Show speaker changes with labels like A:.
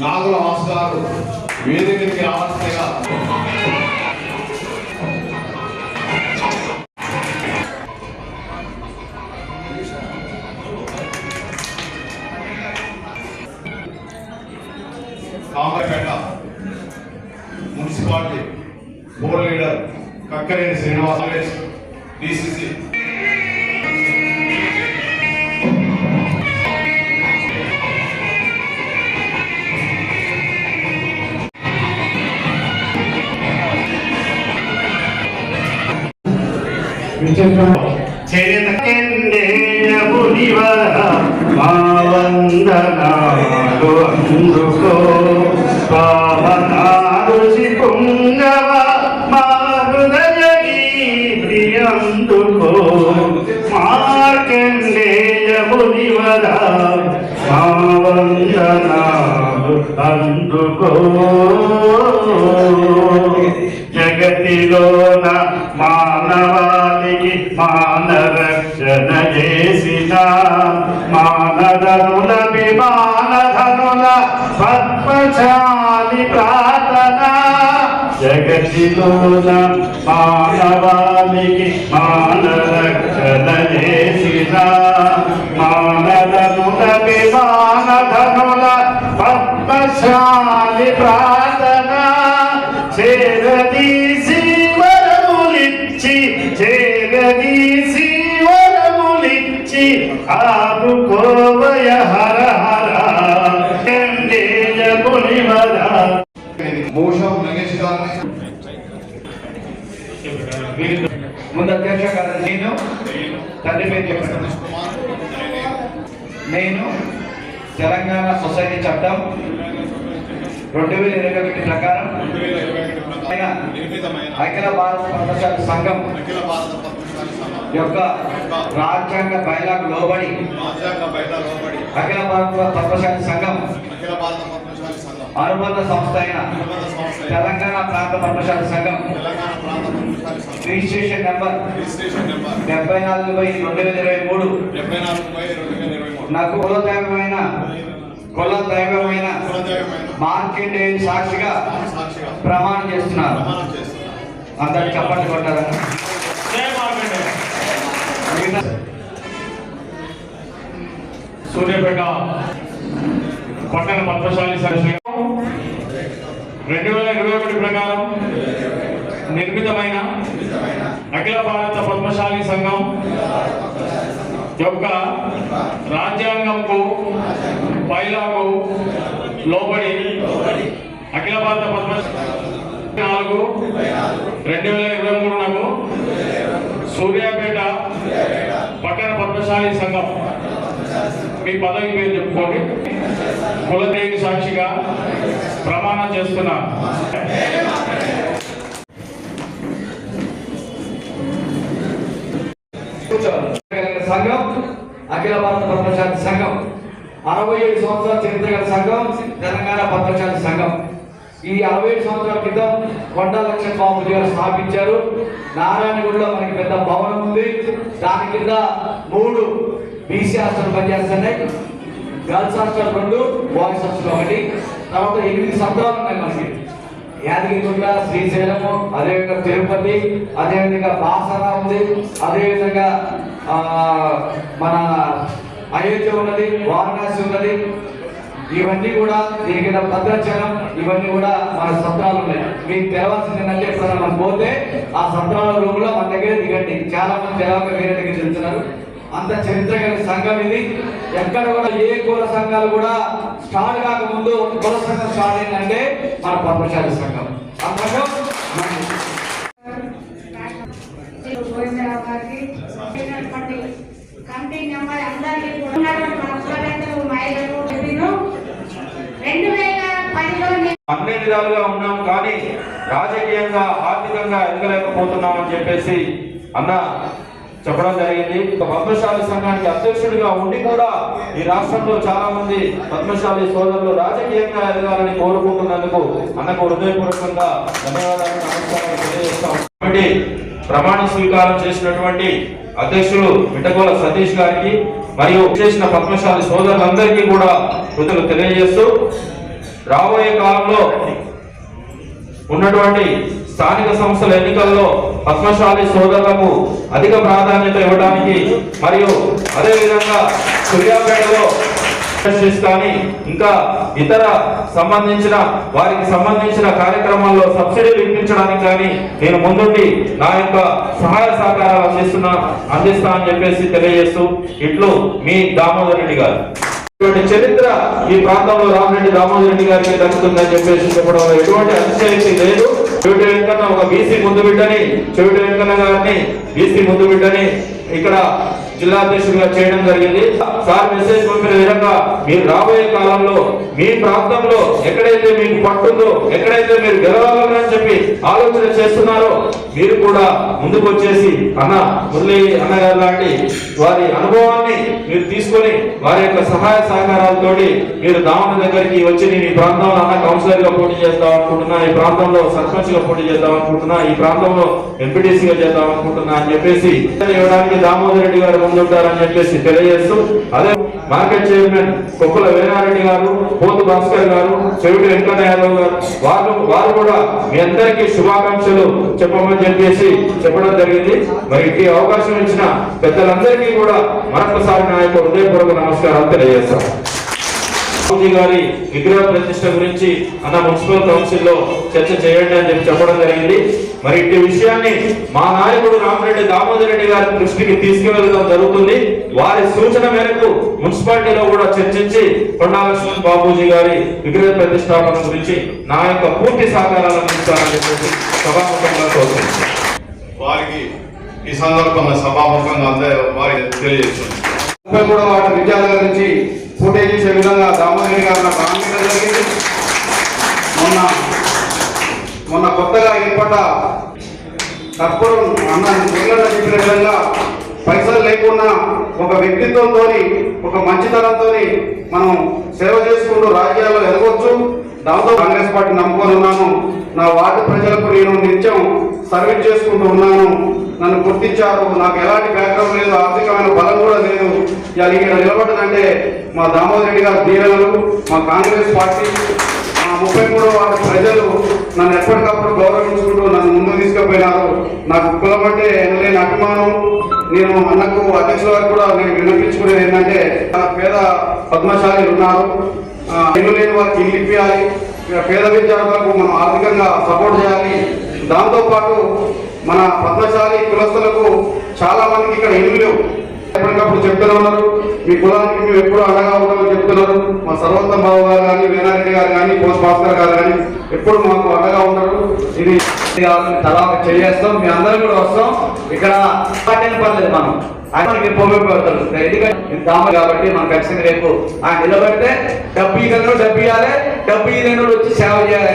A: నాగుల వాసు గారు వేదికకి రావాల్సిందిగా కక్కరేని శ్రీనివాస డిసిసి
B: చరితకెందేయమునివర మా వందనాలు అందుకో పావనారుషి జగతిలోన మానవాళికి మానరక్షణ చేసిన మానధనుల విమానధనుల పద్మచాలి ప్రార్థన. జగతిలోన మానవాళికి మానరక్షణ చేసిన మానధనుల విమానధనుల పద్మశాలి ప్రార్థన చేరదీసి వరములిచ్చి చేరదీసి వరములిచ్చి ఆదుకోవయ హర హర
A: మోషం నగేష్
C: ముందు అధ్యక్ష కాదు నేను తండ్రి పేరు చెప్పండి.
A: నేను
C: తెలంగాణ సొసైటీ చట్టం రెండు వేల ఇరవై ఒకటి ప్రకారం అఖిల భారత పద్మశాలి సంఘం యొక్క రాజ్యాంగ బయలాకు లోబడి
A: రాజ్యాంగ బయట లోబడి
C: అఖిల భారత పద్మశాలి సంఘం అనుబంధ సంస్థ అయిన తెలంగాణ ప్రాంత పద్మశాలి సంఘం రిజిస్ట్రేషన్ నెంబర్
A: రిజిస్ట్రేషన్ నెంబర్
C: డెబ్బై నాలుగు బై రెండు వేల ఇరవై మూడు.
A: డెబ్బై నాలుగు బై రెండు వేల ఇరవై మూడు
C: నాకు కులదైవమైన కులదైవమైన
A: కులదైవమైన
C: మార్కెట్ సాక్షిగా ప్రమాణం చేస్తున్నారు.
A: ప్రమాణం చేస్తున్నాను
C: అందరు చప్పట్లు కొట్టారని
D: సూర్యాపేట పట్టణ పద్మశాలి సంఘం రెండు వేల ఇరవై ఒకటి ప్రకారం నిర్మితమైన అఖిల భారత పద్మశాలి సంఘం యొక్క రాజ్యాంగంకు పైలాకు లోబడి అఖిల భారత పద్మ నాలుగు రెండు వేల ఇరవై మూడునకు సూర్యాపేట పట్టణ పద్మశాలి సంఘం. మీ పదవి పేరు చెప్పుకోండి. కులదేవి సాక్షిగా ప్రమాణం చేస్తున్నా.
C: సంఘం అఖిల భారత పద్మశాలి సంఘం. అరవై ఏడు సంవత్సరాల చరిత్ర గల సంఘం తెలంగాణ పద్మశాలి సంఘం. ఈ అరవై ఏడు సంవత్సరాల క్రితం కొండ లక్ష బాబు గారు స్థాపించారు. నారాయణగూడలో మనకి పెద్ద భవనం ఉంది. దాని కింద మూడు బీసీ హాస్టల్ పనిచేస్తున్నాయి. గర్ల్స్ హాస్టల్ రెండు బాయ్స్ హాస్టల్ ఒకటి. తర్వాత ఎనిమిది సత్రాలు ఉన్నాయి మనకి. యాదగిరిగుండ శ్రీశైలము అదేవిధంగా తిరుపతి అదేవిధంగా బాసర ఉంది. అదేవిధంగా మన అయోధ్య ఉన్నది వారణాసి ఉన్నది. ఇవన్నీ కూడా దీని భద్రాచలం ఇవన్నీ కూడా మన సత్రాలు ఉన్నాయి. మీకు తెలవాల్సింది ఏంటంటే ఎప్పుడైనా మనం పోతే ఆ సత్రాల రూములో మన దగ్గర దిగండి. చాలా మంది తెలవక వేరే దగ్గర వెళ్తున్నారు.
E: అంత చరిత్ర కలిగిన సంఘం ఇది. ఎక్కడ కూడా ఏ కుల సంఘాలు కూడా స్టార్ట్ కాకముందు కుల సంఘం స్టార్ట్ అయిందంటే మన పద్మశాలి సంఘం. ఆ సంఘం మనది.
F: గోవిందరావు గారికి అయినటువంటి కమిటీ మెంబర్ అందరికీ కూడా ఉన్నటువంటి మా కులపెద్దలు, మహిళలు, సభ్యులు రెండు వేల పదిలో నేను
D: అన్ని ఉన్నాం కానీ రాజకీయంగా ఆర్థికంగా ఎదగలేకపోతున్నాం అని చెప్పేసి అన్న చెప్పడం జరిగింది. పద్మశాలి సంఘానికి అధ్యక్షుడిగా ఉండి కూడా ఈ రాష్ట్రంలో చాలా మంది పద్మశాలి సోదరులు రాజకీయంగా ఎదగాలని కోరుకుంటున్నందుకు అన్నకు హృదయపూర్వకంగా ధన్యవాదాలు నమస్కారాలు తెలియజేస్తాం. కాబట్టి ప్రమాణ స్వీకారం చేసినటువంటి అధ్యక్షులు మిట్టగోల సతీష్ గారికి మరియు చేసిన పద్మశాలి సోదరులందరికీ కూడా కృతజ్ఞతలు తెలియజేస్తూ రాబోయే కాలంలో ఉన్నటువంటి స్థానిక సంస్థల ఎన్నికల్లో పద్మశాలి సోదరులకు అధిక ప్రాధాన్యత ఇవ్వడానికి మరియు అదేవిధంగా సూర్యాపేటలో కానీ ఇంకా ఇతర సంబంధించిన వారికి సంబంధించిన కార్యక్రమాల్లో సబ్సిడీలు ఇప్పించడానికి కానీ నేను ముందుండి నా యొక్క సహాయ సహకారాలు అందిస్తున్నా అందిస్తా అని చెప్పేసి తెలియజేస్తూ ఇట్లు మీ దామోదర్ రెడ్డి గారు. చరిత్ర ఈ ప్రాంతంలో రామరెడ్డి దామోదర్ రెడ్డి గారికి దక్కుతుందని చెప్పేసి చెప్పడం ఎటువంటి అతిశయక్తి లేదు. చెవిటి వెంకన్న ఒక బీసీ ముందు బిడ్డని చెవిటి వెంకన్న గారిని బీసీ ముందు బిడ్డని ఇక్కడ జిల్లా అధ్యక్షుడిగా చేయడం జరిగింది. సార్ మెసేజ్ పంపిన విధంగా మీరు రాబోయే కాలంలో మీ ప్రాంతంలో ఎక్కడైతే మీకు పట్టుందో ఎక్కడైతే మీరు గెలవాలని చెప్పి ఆలోచన చేస్తున్నారో మీరు కూడా ముందుకు వచ్చేసి అన్న మురళి అన్నగారు లాంటి వారి అనుభవాన్ని మీరు తీసుకొని వారి యొక్క సహాయ సహకారాలతోటి మీరు దామన దగ్గరికి వచ్చి నేను ఈ ప్రాంతంలో అన్న కౌన్సిలర్గా పోటీ చేద్దాం అనుకుంటున్నా ఈ ప్రాంతంలో సర్పంచ్గా పోటీ చేద్దాం అనుకుంటున్నా ఈ ప్రాంతంలో ఎంపీటీసీ గా చేద్దాం అనుకుంటున్నా అని చెప్పేసి ఇవ్వడానికి దామోదర్ రెడ్డి గారు ముందుంటారని చెప్పేసి తెలియజేస్తూ అదే మార్కెట్ చైర్మన్ కొక్కుల వీరారెడ్డి గారు పోతు భాస్కర్ గారు చెవిటి వెంకన్న యాదవ్ గారు వారు వారు కూడా మీ అందరికీ శుభాకాంక్షలు చెప్పమని చెప్పేసి చెప్పడం జరిగింది. మరి ఈ అవకాశం ఇచ్చిన పెద్దలందరికీ కూడా మరొకసారి నా యొక్క హృదయపూర్వక నమస్కారాలు తెలియజేస్తాం బాబుజీ గారి విగ్రహ ప్రతిష్ట గురించి అన్న మున్సిపల్ కౌన్సిల్లో చర్చ చేయండి అని చెప్పి చెప్పడం జరిగింది. మరి ఇట్టి విషయాన్ని మా నాయకుడు రామరెడ్డి దామోదర్ రెడ్డి గారి దృష్టికి తీసుకువెళ్ళడం జరుగుతుంది. వారి సూచన మేరకు మున్సిపాలిటీలో కూడా చర్చించి కొండాలక్ష్మణ్ బాబూజీ గారి విగ్రహ ప్రతిష్టాపన గురించి నా యొక్క పూర్తి సహకారాలు అందిస్తానని చెప్పేసి సభాముఖంగా కోరుతున్నాను.
A: వారికి ఈ సందర్భంగా సభాముఖంగా అందరూ వారికి తెలియజేస్తున్నాను
E: ముప్పై మూడో వార్డు విద్యార్థుల నుంచి పోటీ చేసే విధంగా దామోదరి గారు నాకు జరిగింది. మొన్న మొన్న కొత్తగా ఏర్పడ్డ తప్పుడు అన్న మురళి చెప్పిన విధంగా పైసలు లేకున్నా ఒక వ్యక్తిత్వంతో ఒక మంచితనంతో మనం సేవ చేసుకుంటూ రాజ్యాల్లో ఎదగొచ్చు. దాంతో కాంగ్రెస్ పార్టీ నమ్ముకొని ఉన్నాను. నా వార్డు ప్రజలకు నేను నిత్యం సర్వీస్ చేసుకుంటూ ఉన్నాను. నన్ను గుర్తించారు. నాకు ఎలాంటి బ్యాక్గ్రౌండ్ లేదు. ఆర్థికమైన బలం కూడా లేదు. ఇలా ఇక్కడ నిలబడ్డదంటే మా దామోదర్ రెడ్డి గారి దీవెనలు మా కాంగ్రెస్ పార్టీ మా ముప్పై మూడో వార్డు ప్రజలు నన్ను ఎప్పటికప్పుడు గౌరవించుకుంటూ నన్ను ముందుకు తీసుకుపోయినారు. నాకు కులం అంటే ఎనలేని అభిమానం. నేను అన్నకు అధ్యక్షుల వారికి కూడా నేను వినిపించుకునేది ఏంటంటే పద్మశాలి ఉన్నారు ఇల్లు లేని వారికి ఇల్లు ఇప్పించాలి ఇక పేద విద్యార్థులకు మనం ఆర్థికంగా సపోర్ట్ చేయాలి. దాంతోపాటు మన పద్మశాలి కులస్తులకు చాలా మందికి ఇక్కడ ఇల్లు లేవు. చెప్తూనే ఉన్నారు మీ కులానికి మేము ఎప్పుడు అండగా ఉంటామని చెప్తున్నారు. మా సర్వోత్తమ బాబు గారు కానీ వీణారెడ్డి గారు కానీ పోస్ట్ భాస్కర్ గారు కానీ ఎప్పుడు మాకు అండగా ఉంటారు. ఇది తలా చేస్తాం మీ అందరం కూడా వస్తాం. ఇక్కడ పార్టీని పర్లేదు మనం ఆయన మనకి ఎందుకంటే ఇది దామ కాబట్టి మనం ఖచ్చితంగా రేపు ఆయన నిలబడితే డబ్బు ఇవ్వగలరు డబ్బు ఇవ్వాలి. డబ్బు ఇవ్వలేని వచ్చి సేవ చేయాలి.